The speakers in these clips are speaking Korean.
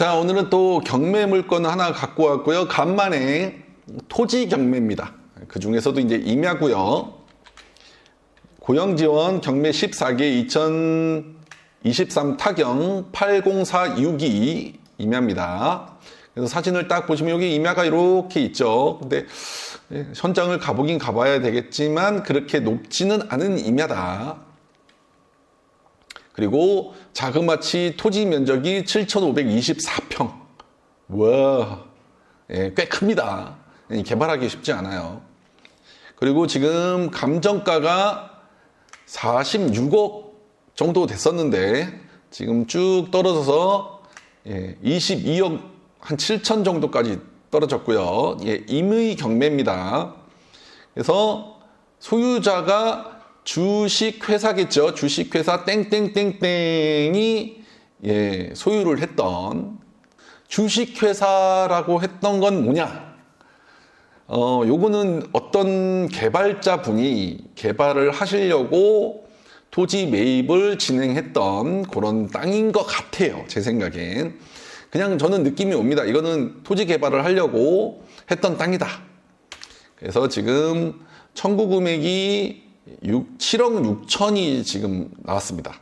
자, 오늘은 또 경매 물건 하나 갖고 왔고요. 간만에 토지 경매입니다. 그 중에서도 이제 임야고요. 고영지원 경매 14개 2023 타경 80462 임야입니다. 그래서 사진을 딱 보시면 여기 임야가 이렇게 있죠. 근데 현장을 가보긴 가봐야 되겠지만 그렇게 높지는 않은 임야다. 그리고 자그마치 토지 면적이 7,524평. 와, 예, 꽤 큽니다. 개발하기 쉽지 않아요. 그리고 지금 감정가가 46억 정도 됐었는데 지금 쭉 떨어져서 예, 22억 한 7천 정도까지 떨어졌고요. 예, 임의 경매입니다. 그래서 소유자가 주식회사겠죠. 주식회사 땡땡땡땡이 예, 소유를 했던 주식회사라고 했던 건 뭐냐? 어, 요거는 어떤 개발자 분이 개발을 하시려고 토지 매입을 진행했던 그런 땅인 것 같아요. 제 생각엔. 그냥 저는 느낌이 옵니다. 이거는 토지 개발을 하려고 했던 땅이다. 그래서 지금 청구 금액이 6, 7억 6천이 지금 나왔습니다.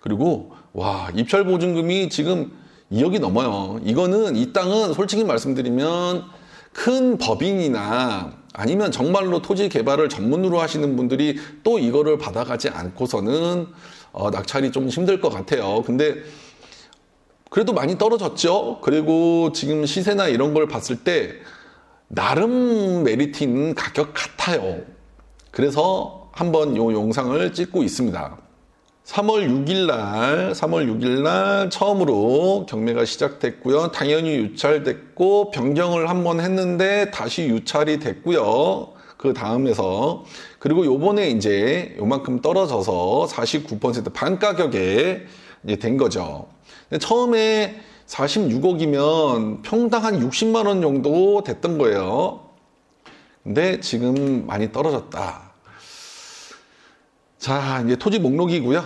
그리고 와 입찰 보증금이 지금 2억이 넘어요. 이거는 이 땅은 솔직히 말씀드리면 큰 법인이나 아니면 정말로 토지 개발을 전문으로 하시는 분들이 또 이거를 받아가지 않고서는 어, 낙찰이 좀 힘들 것 같아요. 근데 그래도 많이 떨어졌죠. 그리고 지금 시세나 이런 걸 봤을 때 나름 메리트 있는 가격 같아요. 그래서 한번 요 영상을 찍고 있습니다. 3월 6일 날, 3월 6일 날 처음으로 경매가 시작됐고요. 당연히 유찰됐고 변경을 한번 했는데 다시 유찰이 됐고요. 그 다음에서 그리고 요번에 이제 요만큼 떨어져서 49%반 가격에 이제 된 거죠. 처음에 46억이면 평당 한 60만 원 정도 됐던 거예요. 근데 지금 많이 떨어졌다. 자, 이제 토지 목록이고요.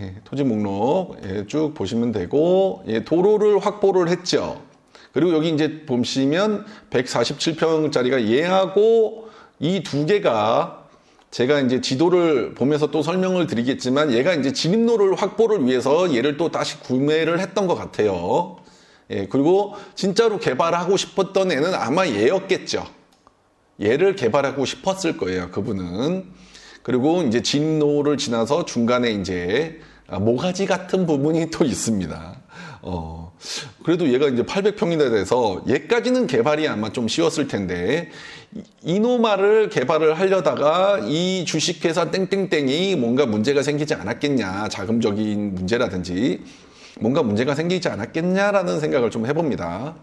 예, 토지 목록 예, 쭉 보시면 되고 예, 도로를 확보를 했죠. 그리고 여기 이제 보시면 147평짜리가 얘하고 이 두 개가 제가 이제 지도를 보면서 또 설명을 드리겠지만 얘가 이제 진입로를 확보를 위해서 얘를 또 다시 구매를 했던 것 같아요. 예, 그리고 진짜로 개발하고 싶었던 애는 아마 얘였겠죠. 얘를 개발하고 싶었을 거예요. 그분은. 그리고 이제 진로를 지나서 중간에 이제 모가지 같은 부분이 또 있습니다. 어, 그래도 얘가 이제 800평이나 돼서 얘까지는 개발이 아마 좀 쉬웠을 텐데, 이노마를 개발을 하려다가 이 주식회사 땡땡땡이 뭔가 문제가 생기지 않았겠냐, 자금적인 문제라든지, 뭔가 문제가 생기지 않았겠냐라는 생각을 좀 해봅니다.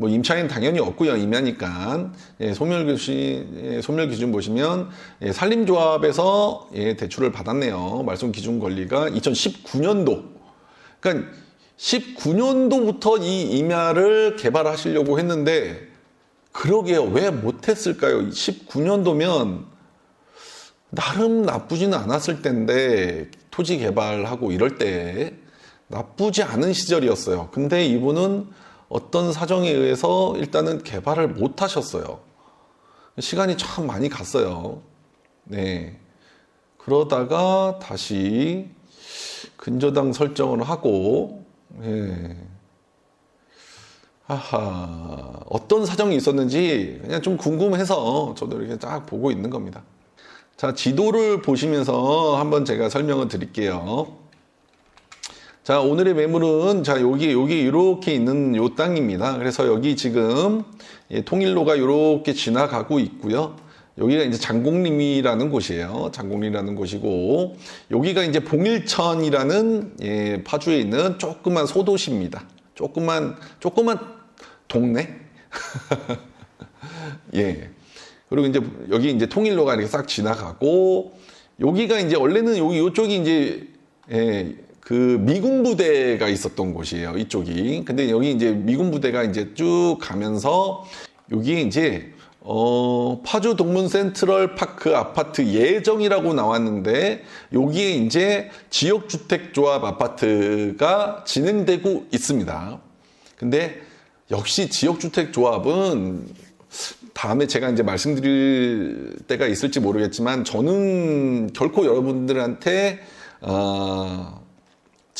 뭐 임차인 당연히 없고요. 임야니까 예, 소멸 기준 예, 소멸 기준 보시면 예, 산림조합에서 예, 대출을 받았네요. 말소 기준 권리가 2019년도. 그러니까 19년도부터 이 임야를 개발하시려고 했는데 그러게요. 왜 못했을까요? 19년도면 나름 나쁘지는 않았을 텐데 토지 개발하고 이럴 때 나쁘지 않은 시절이었어요. 근데 이분은 어떤 사정에 의해서 일단은 개발을 못 하셨어요. 시간이 참 많이 갔어요. 네. 그러다가 다시 근저당 설정을 하고, 예. 하하, 어떤 사정이 있었는지 그냥 좀 궁금해서 저도 이렇게 쫙 보고 있는 겁니다. 자, 지도를 보시면서 한번 제가 설명을 드릴게요. 자, 오늘의 매물은 자, 여기 여기 이렇게 있는 요 땅입니다. 그래서 여기 지금 예, 통일로가 이렇게 지나가고 있고요. 여기가 이제 장곡림이라는 곳이에요. 장곡림이라는 곳이고 여기가 이제 봉일천이라는 예, 파주에 있는 조그만 소도시입니다. 조그만 조그만 동네. 예. 그리고 이제 여기 이제 통일로가 이렇게 싹 지나가고 여기가 이제 원래는 여기 이쪽이 이제 예, 그 미군 부대가 있었던 곳이에요. 이쪽이. 근데 여기 이제 미군 부대가 이제 쭉 가면서 여기 이제 어, 파주 동문 센트럴 파크 아파트 예정이라고 나왔는데 여기에 이제 지역 주택 조합 아파트가 진행되고 있습니다. 근데 역시 지역 주택 조합은 다음에 제가 이제 말씀드릴 때가 있을지 모르겠지만 저는 결코 여러분들한테 어,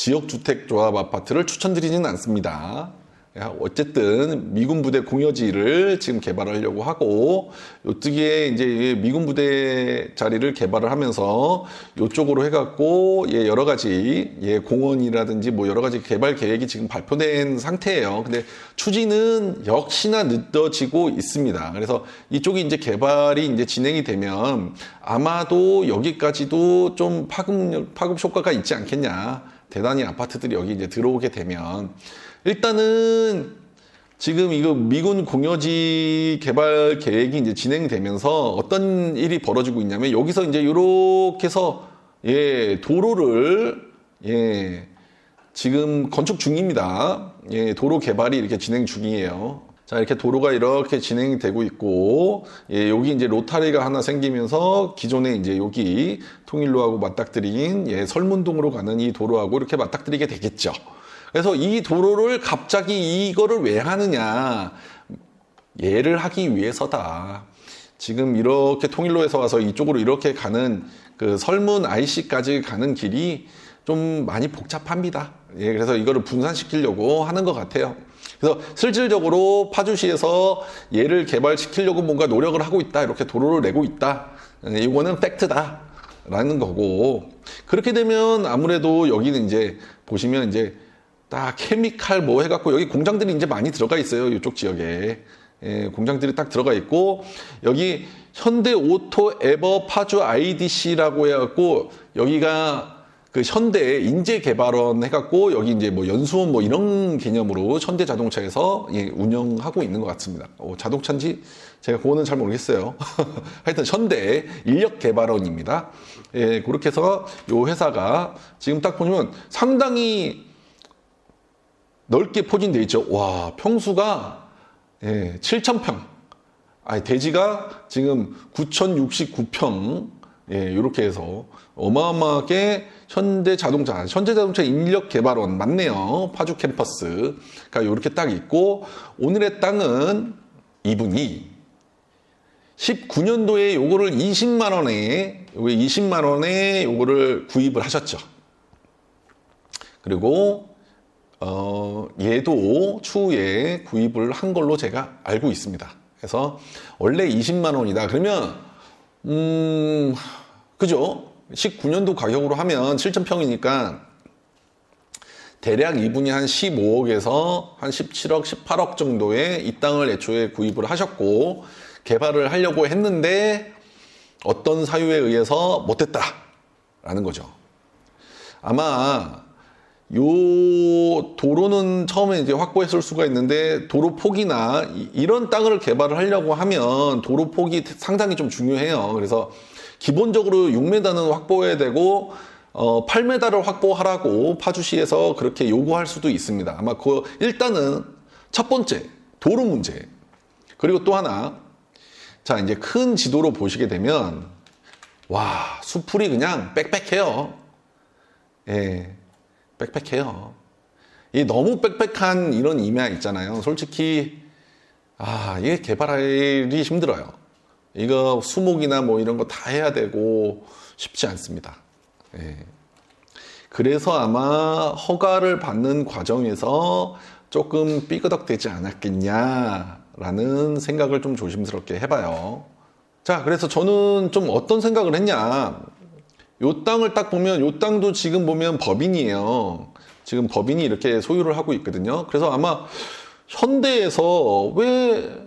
지역주택 조합 아파트를 추천드리지는 않습니다. 어쨌든 미군 부대 공여지를 지금 개발하려고 하고 요쪽에 이제 미군 부대 자리를 개발을 하면서 요쪽으로 해갖고 예 여러 가지 예 공원이라든지 뭐 여러 가지 개발 계획이 지금 발표된 상태예요. 근데 추진은 역시나 늦어지고 있습니다. 그래서 이쪽이 이제 개발이 이제 진행이 되면 아마도 여기까지도 좀 파급 파급 효과가 있지 않겠냐. 대단히 아파트들이 여기 이제 들어오게 되면 일단은 지금 이거 미군 공여지 개발 계획이 이제 진행되면서 어떤 일이 벌어지고 있냐면 여기서 이제 이렇게 해서 예 도로를 예 지금 건축 중입니다. 예 도로 개발이 이렇게 진행 중이에요. 자 이렇게 도로가 이렇게 진행이 되고 있고 예 여기 이제 로타리가 하나 생기면서 기존에 이제 여기 통일로하고 맞닥뜨린 예 설문동으로 가는 이 도로하고 이렇게 맞닥뜨리게 되겠죠. 그래서 이 도로를 갑자기 이거를 왜 하느냐. 예를 하기 위해서다. 지금 이렇게 통일로에서 와서 이쪽으로 이렇게 가는 그 설문 IC까지 가는 길이 좀 많이 복잡합니다. 예, 그래서 이거를 분산시키려고 하는 것 같아요. 그래서 실질적으로 파주시에서 얘를 개발시키려고 뭔가 노력을 하고 있다. 이렇게 도로를 내고 있다. 예, 이거는 팩트다. 라는 거고. 그렇게 되면 아무래도 여기는 이제 보시면 이제 딱 케미칼 뭐 해갖고 여기 공장들이 이제 많이 들어가 있어요. 이쪽 지역에. 예, 공장들이 딱 들어가 있고 여기 현대 오토 에버 파주 IDC라고 해갖고 여기가 그 현대 인재 개발원 해갖고 여기 이제 뭐 연수원 뭐 이런 개념으로 현대 자동차에서 예, 운영하고 있는 것 같습니다. 어, 자동차인지 제가 그거는 잘 모르겠어요. 하여튼 현대 인력 개발원입니다. 예, 그렇게 해서 요 회사가 지금 딱 보면 상당히 넓게 포진돼 있죠. 와, 평수가 예, 7,000평. 아, 대지가 지금 9,069평. 예, 이렇게 해서 어마어마하게 현대 자동차, 현대 자동차 인력 개발원 맞네요. 파주 캠퍼스가 이렇게 딱 있고 오늘의 땅은 이분이 19년도에 요거를 20만 원에 요게 20만 원에 요거를 구입을 하셨죠. 그리고 어, 얘도 추후에 구입을 한 걸로 제가 알고 있습니다. 그래서 원래 20만 원이다. 그러면 음 그죠? 19년도 가격으로 하면 7,000평이니까 대략 이분이 한 15억에서 한 17억, 18억 정도의 이 땅을 애초에 구입을 하셨고 개발을 하려고 했는데 어떤 사유에 의해서 못했다라는 거죠. 아마 요 도로는 처음에 이제 확보했을 수가 있는데 도로 폭이나 이- 이런 땅을 개발을 하려고 하면 도로 폭이 상당히 좀 중요해요. 그래서 기본적으로 6m는 확보해야 되고 어 8m를 확보하라고 파주시에서 그렇게 요구할 수도 있습니다. 아마 그 일단은 첫 번째 도로 문제 그리고 또 하나 자 이제 큰 지도로 보시게 되면 와 수풀이 그냥 빽빽해요. 예. 빽빽해요. 이 너무 빽빽한 이런 임야 있잖아요. 솔직히 아 이게 개발하기 힘들어요. 이거 수목이나 뭐 이런 거 다 해야 되고 쉽지 않습니다. 예. 그래서 아마 허가를 받는 과정에서 조금 삐그덕되지 않았겠냐라는 생각을 좀 조심스럽게 해봐요. 자, 그래서 저는 좀 어떤 생각을 했냐. 요 땅을 딱 보면 요 땅도 지금 보면 법인이에요. 지금 법인이 이렇게 소유를 하고 있거든요. 그래서 아마 현대에서 왜,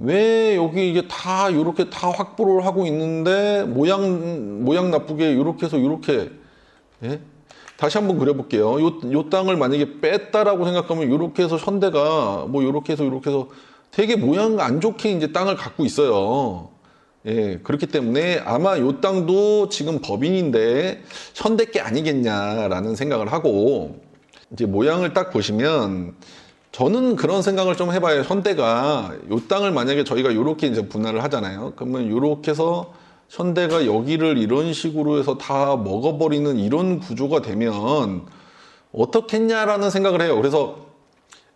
왜 여기 이게 다 이렇게 다 확보를 하고 있는데 모양, 모양 나쁘게 이렇게 해서 이렇게, 예? 다시 한번 그려볼게요. 요, 요 땅을 만약에 뺐다라고 생각하면 이렇게 해서 현대가 뭐 이렇게 해서 이렇게 해서 되게 모양 안 좋게 이제 땅을 갖고 있어요. 예, 그렇기 때문에 아마 요 땅도 지금 법인인데 현대 게 아니겠냐라는 생각을 하고 이제 모양을 딱 보시면 저는 그런 생각을 좀 해봐요. 현대가 요 땅을 만약에 저희가 요렇게 이제 분할을 하잖아요. 그러면 요렇게 해서 현대가 여기를 이런 식으로 해서 다 먹어버리는 이런 구조가 되면 어떻겠냐라는 생각을 해요. 그래서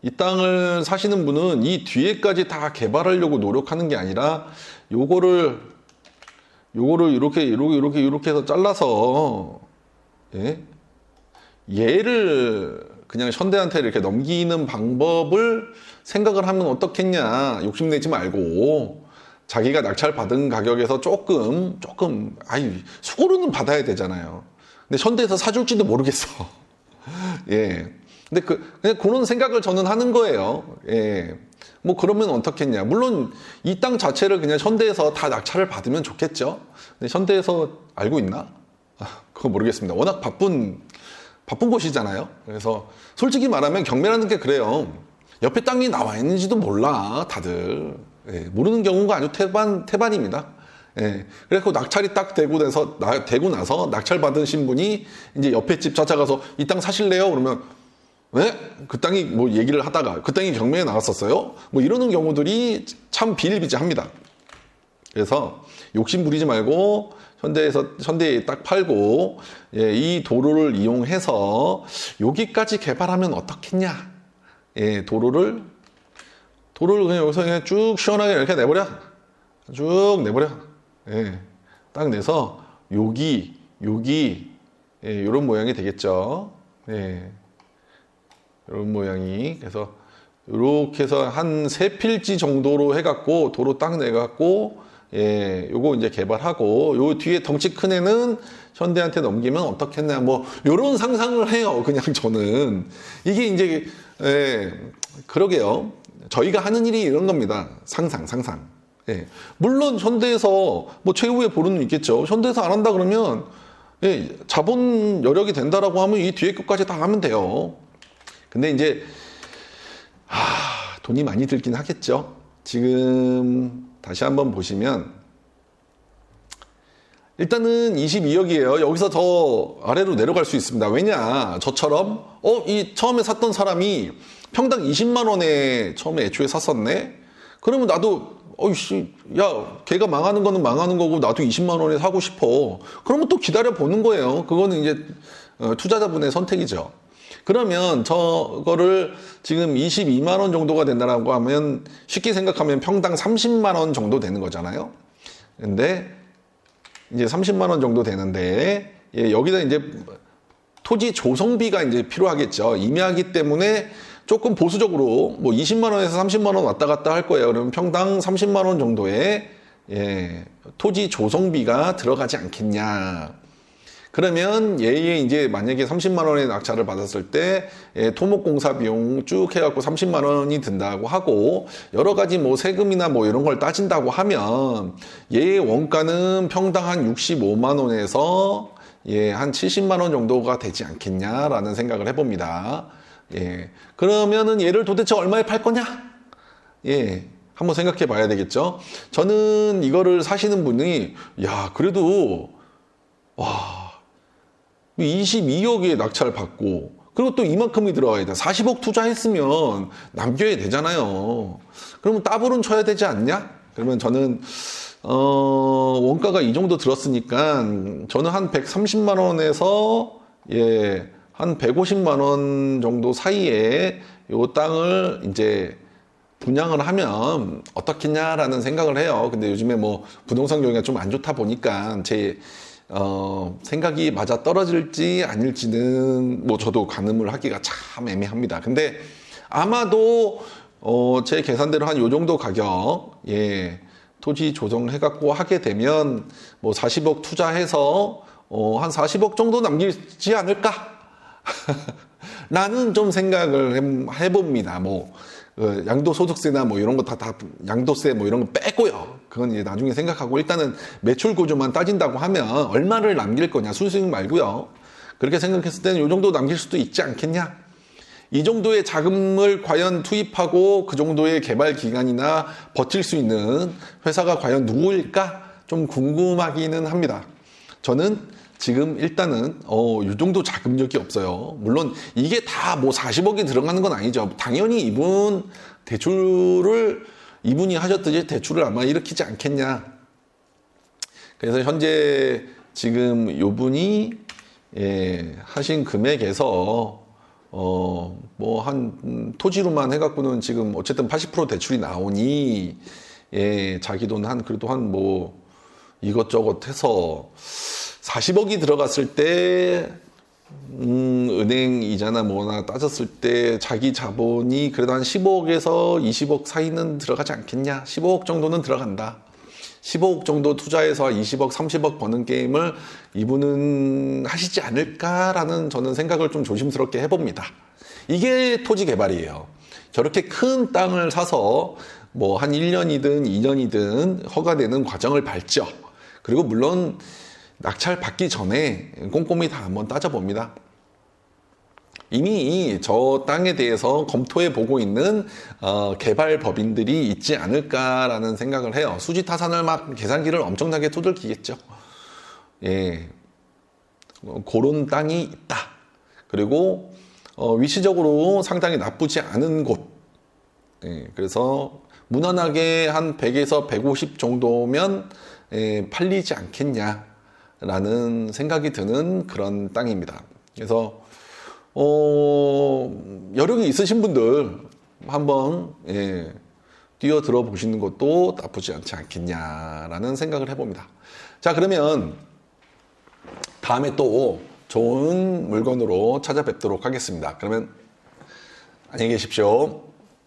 이 땅을 사시는 분은 이 뒤에까지 다 개발하려고 노력하는 게 아니라 요거를 요거를 이렇게 이렇게 이렇게 이렇게 해서 잘라서 예? 얘를 그냥 현대한테 이렇게 넘기는 방법을 생각을 하면 어떻겠냐 욕심내지 말고 자기가 낙찰 받은 가격에서 조금 조금 아이 수고로는 받아야 되잖아요. 근데 현대에서 사줄지도 모르겠어. 예. 근데 그 그냥 그런 생각을 저는 하는 거예요. 예. 뭐 그러면 어떻겠냐. 물론 이 땅 자체를 그냥 현대에서 다 낙찰을 받으면 좋겠죠. 근데 현대에서 알고 있나? 아, 그거 모르겠습니다. 워낙 바쁜 바쁜 곳이잖아요. 그래서 솔직히 말하면 경매라는 게 그래요. 옆에 땅이 나와 있는지도 몰라 다들 예, 모르는 경우가 아주 태반 태반입니다. 예, 그래서 낙찰이 딱 되고 나서 나, 되고 나서 낙찰 받으신 분이 이제 옆에 집 찾아가서 이 땅 사실래요? 그러면 네? 그 땅이 뭐 얘기를 하다가 그 땅이 경매에 나왔었어요? 뭐 이러는 경우들이 참 비일비재합니다. 그래서 욕심 부리지 말고 현대에서 현대에 딱 팔고 예, 이 도로를 이용해서 여기까지 개발하면 어떻겠냐? 예, 도로를 도로를 그냥 여기서 그냥 쭉 시원하게 이렇게 내버려 쭉 내버려 예, 딱 내서 여기 여기 예, 이런 모양이 되겠죠. 예, 이런 모양이 그래서 이렇게 해서 한 세 필지 정도로 해갖고 도로 딱 내갖고 예, 요거 이제 개발하고 요 뒤에 덩치 큰 애는 현대한테 넘기면 어떻겠냐 뭐 요런 상상을 해요. 그냥 저는 이게 이제 예, 그러게요. 저희가 하는 일이 이런 겁니다. 상상, 상상. 예. 물론 현대에서 뭐 최후의 보루는 있겠죠. 현대에서 안 한다 그러면 예, 자본 여력이 된다라고 하면 이 뒤에 것까지 다 하면 돼요. 근데 이제 아, 돈이 많이 들긴 하겠죠. 지금 다시 한번 보시면 일단은 22억이에요. 여기서 더 아래로 내려갈 수 있습니다. 왜냐? 저처럼 어, 이 처음에 샀던 사람이 평당 20만 원에 처음에 애초에 샀었네. 그러면 나도 어이씨, 야, 걔가 망하는 거는 망하는 거고 나도 20만 원에 사고 싶어. 그러면 또 기다려 보는 거예요. 그거는 이제 어, 투자자분의 선택이죠. 그러면 저거를 지금 22만 원 정도가 된다라고 하면 쉽게 생각하면 평당 30만 원 정도 되는 거잖아요. 근데 이제 30만 원 정도 되는데 예, 여기다 이제 토지 조성비가 이제 필요하겠죠. 임야기 때문에 조금 보수적으로 뭐 20만 원에서 30만 원 왔다 갔다 할 거예요. 그러면 평당 30만 원 정도의 예, 토지 조성비가 들어가지 않겠냐. 그러면 얘에 이제 만약에 30만 원의 낙찰을 받았을 때 예, 토목공사 비용 쭉 해갖고 30만 원이 든다고 하고 여러 가지 뭐 세금이나 뭐 이런 걸 따진다고 하면 얘의 원가는 평당 한 65만 원에서 예, 한 70만 원 정도가 되지 않겠냐라는 생각을 해봅니다. 예, 그러면은 얘를 도대체 얼마에 팔 거냐? 예, 한번 생각해 봐야 되겠죠. 저는 이거를 사시는 분이 야 그래도 와 22억의 낙찰 받고 그리고 또 이만큼이 들어가야 돼. 40억 투자했으면 남겨야 되잖아요. 그러면 따블은 쳐야 되지 않냐? 그러면 저는 어, 원가가 이 정도 들었으니까 저는 한 130만 원에서 예, 한 150만 원 정도 사이에 요 땅을 이제 분양을 하면 어떻겠냐라는 생각을 해요. 근데 요즘에 뭐 부동산 경기가 좀 안 좋다 보니까 제 어, 생각이 맞아 떨어질지 아닐지는 뭐 저도 가늠을 하기가 참 애매합니다. 근데 아마도 어, 제 계산대로 한 요 정도 가격, 예, 토지 조정해갖고 하게 되면 뭐 40억 투자해서 어, 한 40억 정도 남기지 않을까? 라는 좀 생각을 해봅니다. 뭐, 어, 양도소득세나 뭐 이런 거 다, 다, 양도세 뭐 이런 거 빼고요. 그건 이제 나중에 생각하고 일단은 매출 구조만 따진다고 하면 얼마를 남길 거냐, 수수익 말고요. 그렇게 생각했을 때는 이 정도 남길 수도 있지 않겠냐? 이 정도의 자금을 과연 투입하고 그 정도의 개발 기간이나 버틸 수 있는 회사가 과연 누구일까? 좀 궁금하기는 합니다. 저는 지금 일단은 어, 이 정도 자금력이 없어요. 물론 이게 다 뭐 40억이 들어가는 건 아니죠. 당연히 이분 대출을 이분이 하셨듯이 대출을 아마 일으키지 않겠냐. 그래서 현재 지금 요 분이 예, 하신 금액에서 어, 뭐, 한, 음, 토지로만 해갖고는 지금 어쨌든 80% 대출이 나오니, 예, 자기 돈 한, 그래도 한 뭐, 이것저것 해서 40억이 들어갔을 때, 음, 은행 이자나 뭐나 따졌을 때 자기 자본이 그래도 한 15억에서 20억 사이는 들어가지 않겠냐? 15억 정도는 들어간다. 15억 정도 투자해서 20억, 30억 버는 게임을 이분은 하시지 않을까라는 저는 생각을 좀 조심스럽게 해봅니다. 이게 토지 개발이에요. 저렇게 큰 땅을 사서 뭐 한 1년이든 2년이든 허가되는 과정을 밟죠. 그리고 물론 낙찰 받기 전에 꼼꼼히 다 한번 따져봅니다. 이미 저 땅에 대해서 검토해 보고 있는 어, 개발 법인들이 있지 않을까라는 생각을 해요. 수지 타산을 막 계산기를 엄청나게 두들기겠죠. 예, 어, 그런 땅이 있다. 그리고 어, 위치적으로 상당히 나쁘지 않은 곳. 예, 그래서 무난하게 한 100에서 150 정도면 예, 팔리지 않겠냐 라는 생각이 드는 그런 땅입니다. 그래서 어, 여력이 있으신 분들 한번 예, 뛰어 들어 보시는 것도 나쁘지 않지 않겠냐라는 생각을 해봅니다. 자 그러면 다음에 또 좋은 물건으로 찾아뵙도록 하겠습니다. 그러면 안녕히 계십시오.